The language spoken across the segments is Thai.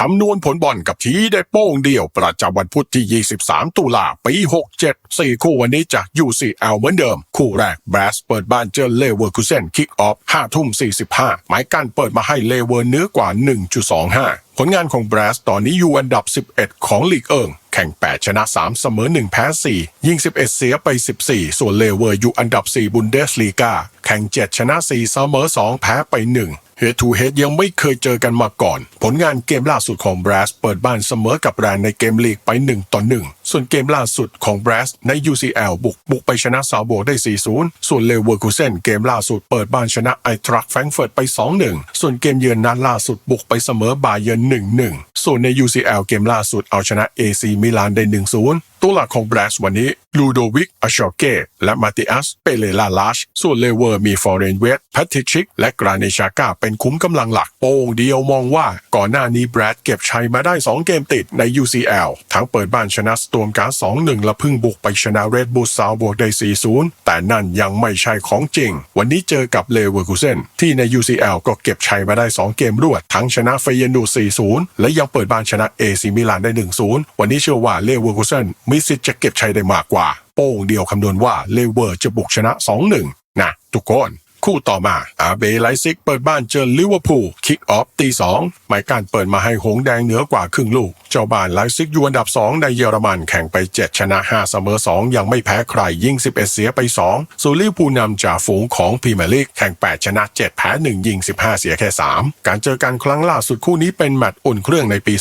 คำนวณผลบอลกับทีได้โป้งเดียวประจำวันพุธที่ 23 ตุลาปี 67 4 คู่วันนี้จาก UCL เหมือนเดิม คู่แรกแบรสเปิดบ้านเจอเลเวอร์คูเซนคิกออฟ5ทุ่ม 45 หมายกันเปิดมาให้เลเวอร์เนื้อกว่า 1.25ผลงานของแบรสตอนนี้อยู่อันดับ 11 ของลีกเอิง แข่ง 8 ชนะ 3 เสมอ 1 แพ้ 4 ยิง 11 เสียไป 14 ส่วนเลเวอร์อยู่อันดับ 4 บุนเดสลีกา แข่ง 7 ชนะ 4 เสมอ 2 แพ้ไป 1 เฮดทูเฮดยังไม่เคยเจอกันมาก่อน ผลงานเกมล่าสุดของบรัสเปิดบ้านเสมอกับแรนในเกมลีกไป 1 ต่อ 1 ส่วนเกมล่าสุดของบรัสใน UCL บุกบุกไปชนะซาวโบได้ 4-0 ส่วนเลเวอร์คูเซนเกมล่าสุดเปิดบ้านชนะไอทรัคแฟรงเฟิร์ตไป 2-1 ส่วนเกมเยือนนัดล่าสุดบุกไปเสมอบาเยิร์น1-1 ส่วนใน UCL เกมล่าสุดเอาชนะ AC มิลานได้ 1-0 ตัวหลักของบรัสวันนี้ลูโดวิกอาชอเก้และมาติอัสเปเลลาลาชส่วนเลเวอร์มีฟอร์เรนเวตแพทติชิก และกราเนชาก้าเป็นคุ้มกำลังหลัก โป้งเดียวมองว่าก่อนหน้านี้แบรดเก็บชัยมาได้ 2 เกมติดใน UCL ทั้งเปิดบ้านชนะสต o มการ์2-1 และพึ่งบุกไปชนะเรดบูลซาวบวกได้ 4-0 แต่นั่นยังไม่ใช่ของจริง วันนี้เจอกับเลเวอร์คูเซนที่ใน UCL ก็เก็บชัยมาได้ 2 เกมรวด ทั้งชนะเฟเยนดู4-0 และยังเปิดบ้านชนะเอซิมิลานได้ 1-0 วันนี้เชื่อว่าเลเวอร์คูเซนมีสิทธิ์จะเก็บชัยได้มากกว่า โป้งเดียวคำนวณว่าเลเวอร์จะบุกชนะ 2-1 นะทุกคน คู่ต่อมาอาเบไลซิกเปิดบ้านเจอลิเวอร์พูลคิกออฟตีสองหมายการเปิดมาให้หงแดงเหนือกว่าครึ่งลูก เจ้าบ้านไลซิกอยู่อันดับ 2 ในเยอรมันแข่งไป 7 ชนะ 5 เสมอ 2 ยังไม่แพ้ใครยิง 11 เสียไป 2ส่วนลิเวอร์พูลนำจากฝูงของพรีเมียร์ลีกแข่ง 8 ชนะ 7 แพ้ 1 ยิง 15 เสียแค่ 3 การเจอกันครั้งล่าสุดคู่นี้เป็นแมตช์อุ่นเครื่องในปี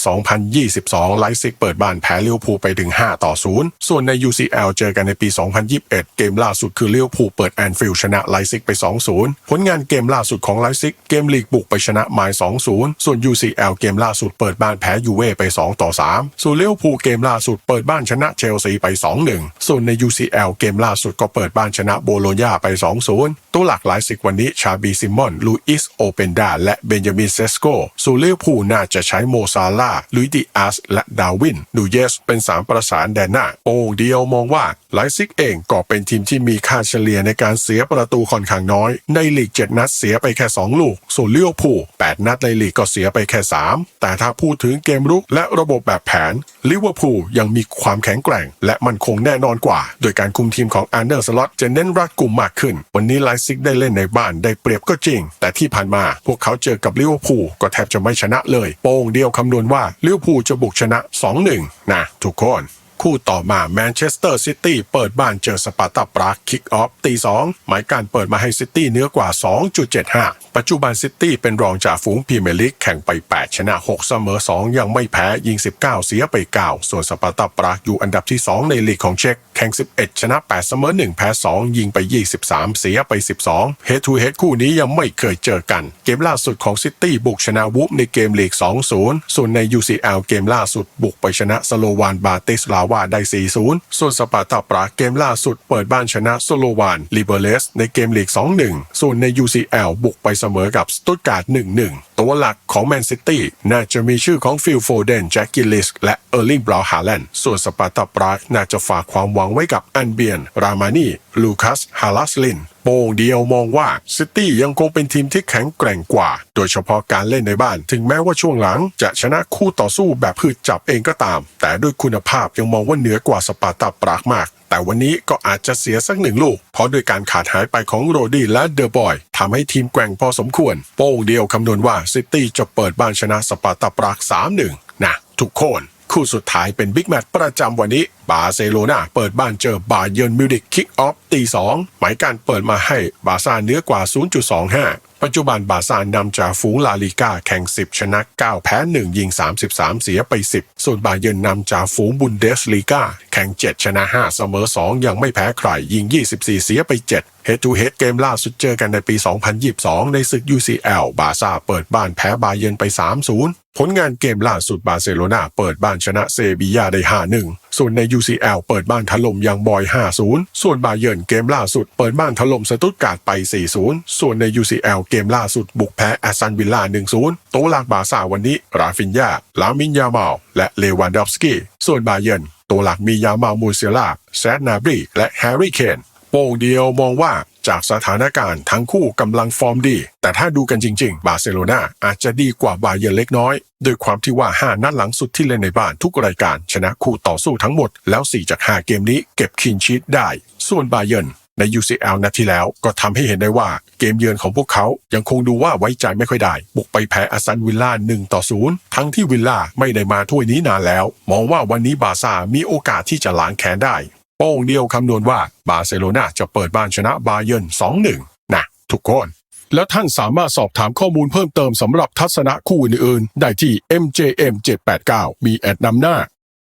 2022 ไลซิกเปิดบ้านแพ้ลิเวอร์พูลไปถึง 5 ต่อ 0 ส่วนใน UCL เจอกันในปี 2021 เกมล่าสุดคือลิเวอร์พูลเปิดแอนฟิลด์ชนะไลซิกไป2-0 ผลงานเกมล่าสุดของไลซิก เกมลีกบุกไปชนะไมล์2-0 ส่วน UCL เกมล่าสุดเปิดบ้านแพ้ยูเว่ไป2ต่อ3ส่วนลิเวอร์พูลเกมล่าสุดเปิดบ้านชนะเชลซีไป 2-1 ส่วนใน UCL เกมล่าสุดก็เปิดบ้านชนะโบโลญาไป 2-0 ตัวหลักหลายสิกวันนี้ชาบีซิมอน ลูอิสโอเปนดา และเบนจามินเซสโกส่วนลิเวอร์พูลน่าจะใช้โมซาลาลุยดิอาส และดาวินนูเยส เป็นสามประสานแดนหน้า โอ้เดียวมองว่าไลซิกเองก็เป็นทีมที่มีค่าเฉลี่ยในการเสียประตูค่อนข้างน้อยในลีก 7 นัดเสียไปแค่ 2 ลูก ส่วนเลิเวอร์พูล8นัดในลีกก็เสียไปแค่ 3 แต่ถ้าพูดถึงเกมรุกและระบบแบบแผนลิเวอร์พูลยังมีความแข็งแกร่ง และมันคงแน่นอนกว่า โดยการคุมทีมของอันเดอร์สล็อตจะเน้นรัดกลุ่มมากขึ้น วันนี้ไลซิกได้เล่นในบ้านได้เปรียบก็จริง แต่ที่ผ่านมาพวกเขาเจอกับลิเวอร์พูลก็แทบจะไม่ชนะเลย โป้งเดียวคำนวณว่าลิเวอร์พูลจะบุกชนะ 2-1 นะทุกคน คู่ต่อมาแมนเชสเตอร์ซิตี้เปิดบ้านเจอสปาร์ตาปรากคิกออฟตีสองหมายการเปิดมาให้ซิตี้เนื้อกว่า 2.75 ปัจจุบันซิตี้เป็นรองจากฝูงพรีเมียร์ลีกแข่งไป 8 ชนะ 6 เสมอ 2 ยังไม่แพ้ยิง 19 เสียไป 9 ส่วนสปาร์ตาปรากอยู่อันดับที่ 2 ในลีกของเช็กแข่ง 11 ชนะ 8 เสมอ 1 แพ้ 2 ยิงไป 23 เสียไป 12 เฮดทูเฮดคู่นี้ยังไม่เคยเจอกัน เกมล่าสุดของซิตี้บุกชนะวูฟในเกมลีก 2-0 ส่วนใน UCL เกมล่าสุดบุกไปชนะสโลวานบาติสลาวาได้ 4-0 ส่วนสปาร์ตาปราเกมล่าสุดเปิดบ้านชนะสโลวานลิเบเลสในเกมลีก 2-1 ส่วนใน UCL บุกไปเสมอกับสตุตการ์ด1-1ตัวหลักของแมนซิตี้น่าจะมีชื่อของฟิลโฟเดนแจ็คกิลลิสและเออร์ลิงบราวฮาแลนด์ส่วนสปาร์ตาปรากน่าจะฝากความหวังไว้กับอันเบียน รามานีลูคัสฮาลัสลินโป่งเดียวมองว่าซิตี้ยังคงเป็นทีมที่แข็งแกร่งกว่า โดยเฉพาะการเล่นในบ้าน ถึงแม้ว่าช่วงหลังจะชนะคู่ต่อสู้แบบพืชจับเองก็ตาม แต่ด้วยคุณภาพยังมองว่าเหนือกว่าสปาร์ตาปรากมาก แต่วันนี้ก็อาจจะเสียสักหนึ่งลูก เพราะด้วยการขาดหายไปของโรดี้และเดอะบอยทำให้ทีมแกร่งพอสมควร โป้งเดียวคำนวณว่าซิตี้จะเปิดบ้านชนะสปาร์ตาปราก3-1นะทุกคนคู่สุดท้ายเป็นบิ๊กแมตช์ประจำวันนี้ บาร์เซโลนาเปิดบ้านเจอบาเยิร์นมิวนิกคิกออฟตีสองหมายการเปิดมาให้บาซ่าเนื้อกว่า 0.25 ปัจจุบันบาซ่านำจากฝูงลาลิก้าแข่ง 10 ชนะ 9 แพ้ 1 ยิง 33 เสียไป 10 ส่วนบาเยิร์นนำจากฝูงบุนเดสลีกา แข่ง 7 ชนะ 5 เสมอ 2 ยังไม่แพ้ใคร ยิง 24 เสียไป7เฮดทูเฮดเกมล่าสุดเจอกันในปี 2022 ในศึก UCL บาซ่าเปิดบ้านแพ้บาเยนไป 3-0 ผลงานเกมล่าสุดบาร์เซโลนาเปิดบ้านชนะเซบียาได้ 5-1 ส่วนใน UCL เปิดบ้านถล่มยังบอย 5-0 ส่วนบาเยิร์นเกมล่าสุด เปิดบ้านถล่มสตุตการ์ดไป 4-0 ส่วนใน UCL เกมล่าสุดบุกแพ้แอสตันวิลล่า 1-0 โตวหลากบาซ่าวันนี้ ราฟินยาลามินยาเมาลและเลวันดอฟสกี้ส่วนบาเยิร์น ตัวหลักมียามามูเซล่าแซดนาบรีและแฮร์รี่เคนโป่งเดียวมองว่าจากสถานการณ์ทั้งคู่กำลังฟอร์มดี แต่ถ้าดูกันจริง ๆ บาร์เซโลนาอาจจะดีกว่าบาเยิร์นเล็กน้อยโดยความที่ว่า 5 นัดหลังสุดที่เล่นในบ้านทุกรายการ ชนะคู่ต่อสู้ทั้งหมด แล้ว 4 จาก 5 เกมนี้เก็บคินชีตได้ ส่วนบาเยิร์น ใน UCL นัดที่แล้วก็ทำให้เห็นได้ว่าเกมเยือนของพวกเขายังคงดูว่าไว้ใจไม่ค่อยได้ บุกไปแพ้อาซันวิลล่า1ต่อ0ทั้งที่วิลล่าไม่ได้มาถ้วยนี้นานแล้ว มองว่าวันนี้บาซ่ามีโอกาสที่จะล้างแค้นได้ โป้งเดียวคำนวณว่าบาร์เซโลนาจะเปิดบ้านชนะบาเยิร์น2-1นะทุกคนแล้วท่านสามารถสอบถามข้อมูลเพิ่มเติมสำหรับทัศนะคู่อื่นๆ ได้ที่ MJM 789 มีแอดนำหน้า